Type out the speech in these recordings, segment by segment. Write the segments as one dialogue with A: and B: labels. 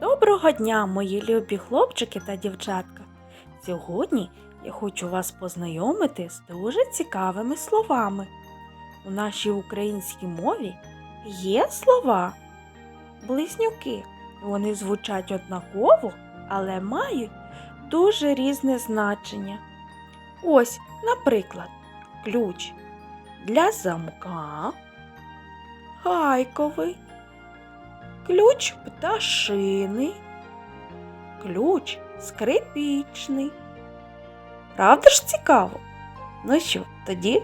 A: Доброго дня, мої любі хлопчики та дівчатка. Сьогодні я хочу вас познайомити з дуже цікавими словами. У нашій українській мові є слова близнюки. Вони звучать однаково, але мають дуже різне значення. Ось, наприклад, ключ для замка, гайковий, ключ пташини, ключ скрипічний. Правда ж цікаво? Ну що, тоді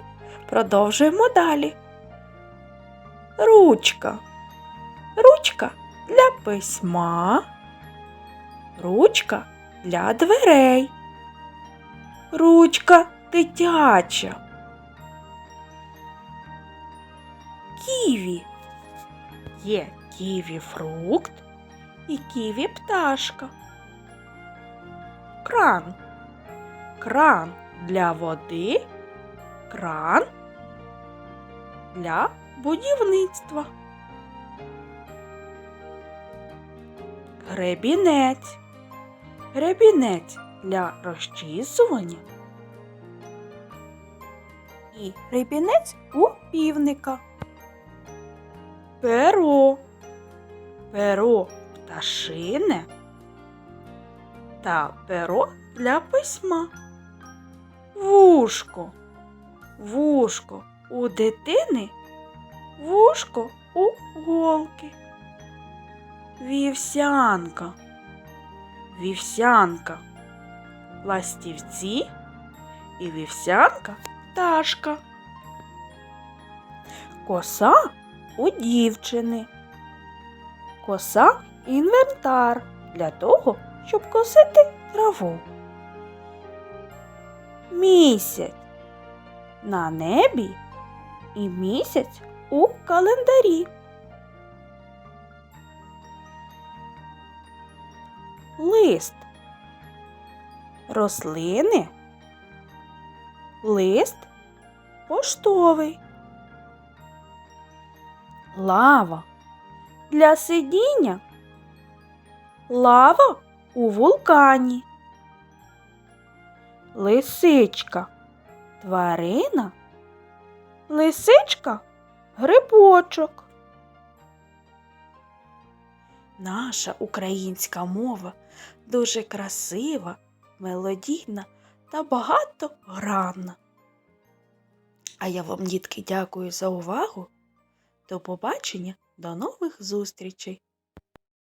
A: продовжуємо далі. Ручка. Ручка для письма. Ручка для дверей. Ручка дитяча. Ківі. Є ківі фрукт і ківі пташка. Кран. Кран для води, кран для будівництва. Гребінець. Гребінець для розчісування. І гребінець у півника. Перо. Перо пташине та перо для письма. Вушко. Вушко у дитини, вушко у голки. Вівсянка. Вівсянка. Ластівці і вівсянка пташка. Коса у дівчини. Коса інвентар для того, щоб косити траву. Місяць на небі і місяць у календарі. Лист. Рослини. Лист поштовий. Лава для сидіння. Лава у вулкані. Лисичка тварина. Лисичка грибочок. Наша українська мова дуже красива, мелодійна та багатогранна. А я вам, дітки, дякую за увагу. До побачення, до нових зустрічей!